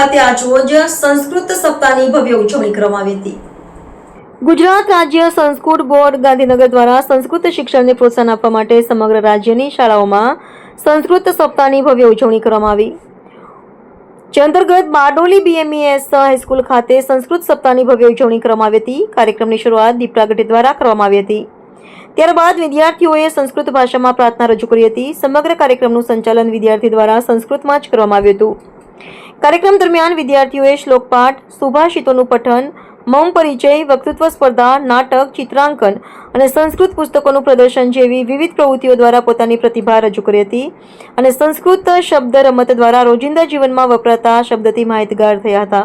ખાતે આજરોજ સંસ્કૃત સપ્તાહની ભવ્ય ઉજવણી કરવામાં આવી હતી. ગુજરાત રાજ્ય સંસ્કૃત બોર્ડ ગાંધીનગર દ્વારા સંસ્કૃત શિક્ષણને પ્રોત્સાહન આપવા માટે સમગ્ર રાજ્યની શાળાઓમાં સંસ્કૃત સપ્તાહની ભવ્ય ઉજવણી કરવામાં આવી. જે બારડોલી બીએમઈએસ હાઈસ્કૂલ ખાતે સંસ્કૃત સપ્તાહની ભવ્ય ઉજવણી કરવામાં આવી હતી. કાર્યક્રમની શરૂઆત દીપ દ્વારા કરવામાં આવી હતી. ત્યારબાદ વિદ્યાર્થીઓએ સંસ્કૃત ભાષામાં પ્રાર્થના રજૂ કરી હતી. સમગ્ર કાર્યક્રમનું સંચાલન વિદ્યાર્થી દ્વારા સંસ્કૃતમાં જ કરવામાં આવ્યું હતું. કાર્યક્રમ દરમિયાન વિદ્યાર્થીઓએ શ્લોકપાઠ સુભાષિતોનું પઠન, મૌન પરિચય, વક્તૃત્વ સ્પર્ધા, નાટક, ચિત્રાંકન અને સંસ્કૃત પુસ્તકોનું પ્રદર્શન જેવી વિવિધ પ્રવૃત્તિઓ દ્વારા પોતાની પ્રતિભા રજૂ કરી હતી અને સંસ્કૃત શબ્દ રમત દ્વારા રોજિંદા જીવનમાં વપરાતા શબ્દથી માહિતગાર થયા હતા.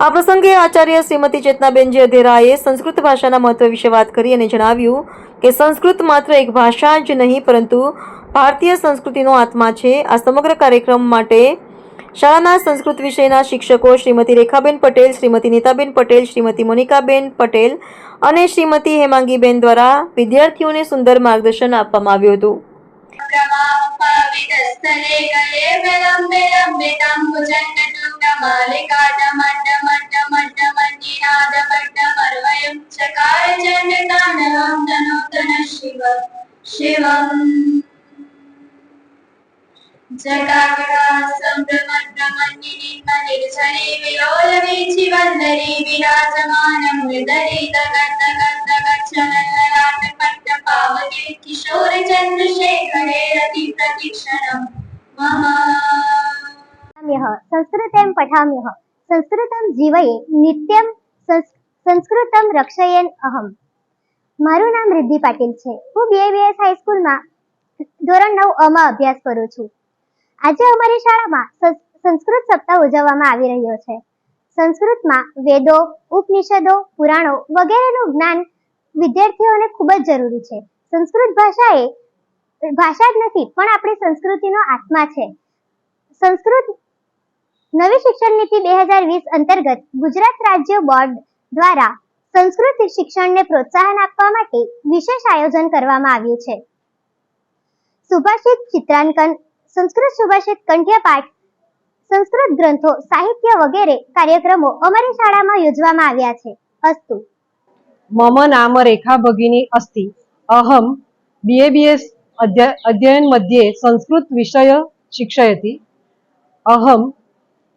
આ પ્રસંગે આચાર્ય શ્રીમતી ચેતનાબેન જે અધેરાએ સંસ્કૃત ભાષાના મહત્વ વિશે વાત કરી અને જણાવ્યું કે સંસ્કૃત માત્ર એક ભાષા જ નહીં, પરંતુ ભારતીય સંસ્કૃતિનો આત્મા છે. આ સમગ્ર કાર્યક્રમ માટે શાળાના સંસ્કૃત વિષયના શિક્ષકો શ્રીમતી રેખાબેન પટેલ, શ્રીમતી નીતાબેન પટેલ, શ્રીમતી મોનિકાબેન પટેલ અને શ્રીમતી હેમાંગીબેન દ્વારા વિદ્યાર્થીઓને સુંદર માર્ગદર્શન આપવામાં આવ્યું હતું. શિવમ गले विलम्बे लम्बितं भुजङ्गटुण्डमालिकाडमड्डमड्डमड्डमन्निनादमड्डमर्वयं चकार चण्डताण्डवं तनोतन शिव शिवम् जटाकटासम्भ्रमण्डमन्निनिर्मनिर्झरी विलोलवीचिवल्लरी विराजमानं हृदरी दगद्दगद्दगच्छलल्ललाटपट्टपावके किशोरचन्द्रशेखरे रतिप्रतीक्षणं मम पठाम्यः संस्कृतं पठाम्यः સંસ્કૃતમ જીવયે નિત્યમ સંસ- સંસ્કૃતમ રક્ષયેન અહમ મારું નામ રિદ્ધિ પાટીલ છે હું બીએબીએસ હાઈસ્કૂલમાં ધોરણ નવ અમાં અભ્યાસ કરું છું આજે અમારી શાળામાં સંસ્કૃત સપ્તાહ ઉજવવામાં આવી રહ્યો છે. સંસ્કૃતમાં વેદો, ઉપનિષદો, પુરાણો વગેરેનું જ્ઞાન વિદ્યાર્થીઓને ખૂબ જ જરૂરી છે. સંસ્કૃત ભાષા એ, ભાષા જ નથી, પણ આપણી સંસ્કૃતિનો આત્મા છે. સંસ્કૃત નવી શિક્ષણ નીતિ બે હજાર વીસ અંતર્ગત ગુજરાત રાજ્ય બોર્ડ દ્વારા સંસ્કૃત શિક્ષણને પ્રોત્સાહન આપવા માટે વિશેષ આયોજન કરવામાં આવ્યું છે. સુભાષિત ચિત્રાંકન સંસ્કૃત સુભાષિત કંઠ્ય પાઠ, સંસ્કૃત ગ્રંથો, સાહિત્ય વગેરે કાર્યક્રમો અમારી શાળામાં યોજવામાં આવ્યા છે. અસ્તુ. મમ નામ રેખા ભગિની અસ્તિ. અહમ બીએબીએસ અધ્યયન મધ્યે સંસ્કૃત વિષય શિક્ષયતિ. અહમ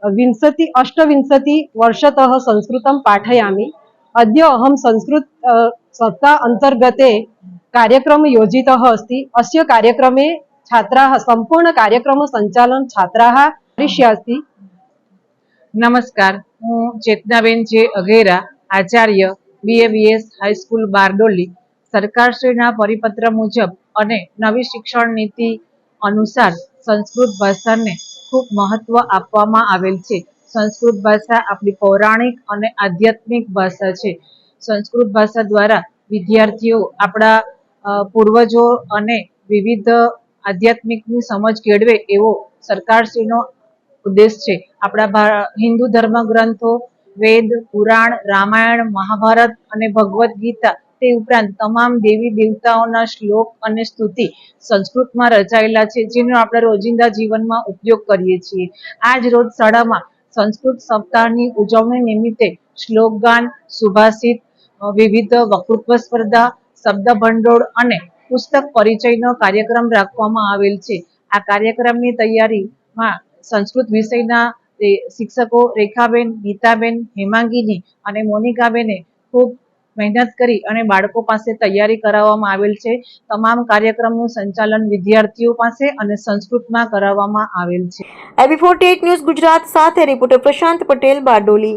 વિંશતિ, અષ્ટવિંશતિ વર્ષત સંસ્કૃતમ પાઠયામી. અદ્ય અહમ સંસ્કૃત સપ્તાહ અંતર્ગતે કાર્યક્રમ યોજિત અસ્તિ. અસ્ય કાર્યક્રમે છાત્રાહ સંપૂર્ણ કાર્યક્રમો સંચાલન છાત્રાહ રિશ્યાસી નમસ્કાર, હું ચેતનાબેન જે અઘેરા, આચાર્ય બીએબીએસ હાઈસ્કૂલ બારડોલી. સરકારશ્રીના પરિપત્ર મુજબ અને નવી શિક્ષણ નીતિ અનુસાર સંસ્કૃત ભાષાને ખૂબ મહત્વ આપવામાં આવેલ છે. સંસ્કૃત ભાષા આપણી પૌરાણિક અને આધ્યાત્મિક ભાષા છે. સંસ્કૃત ભાષા દ્વારા વિદ્યાર્થીઓ આપણા પૂર્વજો અને વિવિધ આધ્યાત્મિકની સમજ કેળવે એવો સરકારશ્રીનો ઉદ્દેશ છે. આપણા હિન્દુ ધર્મ ગ્રંથો વેદ, પુરાણ, રામાયણ, મહાભારત અને ભગવદ્ ગીતા તે ઉપરાંત તમામ દેવી દેવતાઓના શ્લોક અને સ્તુતિ સંસ્કૃતમાં રચાયેલા છે, જેનો આપણે રોજિંદા જીવનમાં ઉપયોગ કરીએ છીએ. આજ રોજ શાળામાં સંસ્કૃત સપ્તાહની ઉજવણી નિમિત્તે શ્લોકગાન, સુભાષિત વિવિધ વક્તૃત્વ સ્પર્ધા શબ્દ ભંડોળ અને પુસ્તક પરિચયનો કાર્યક્રમ રાખવામાં આવેલ છે. આ કાર્યક્રમની તૈયારીમાં સંસ્કૃત વિષયના શિક્ષકો રેખાબેન, ગીતાબેન, હેમાંગીની અને મોનિકાબેને ખૂબ મહેનત કરી અને બાળકો પાસે તૈયારી કરાવવામાં આવેલ છે. તમામ કાર્યક્રમનું સંચાલન વિદ્યાર્થીઓ પાસે અને સંસ્કૃતમાં કરાવવામાં આવેલ છે. એબી ફોર્ટી ન્યૂઝ ગુજરાત સાથે, રિપોર્ટર પ્રશાંત પટેલ, બારડોલી.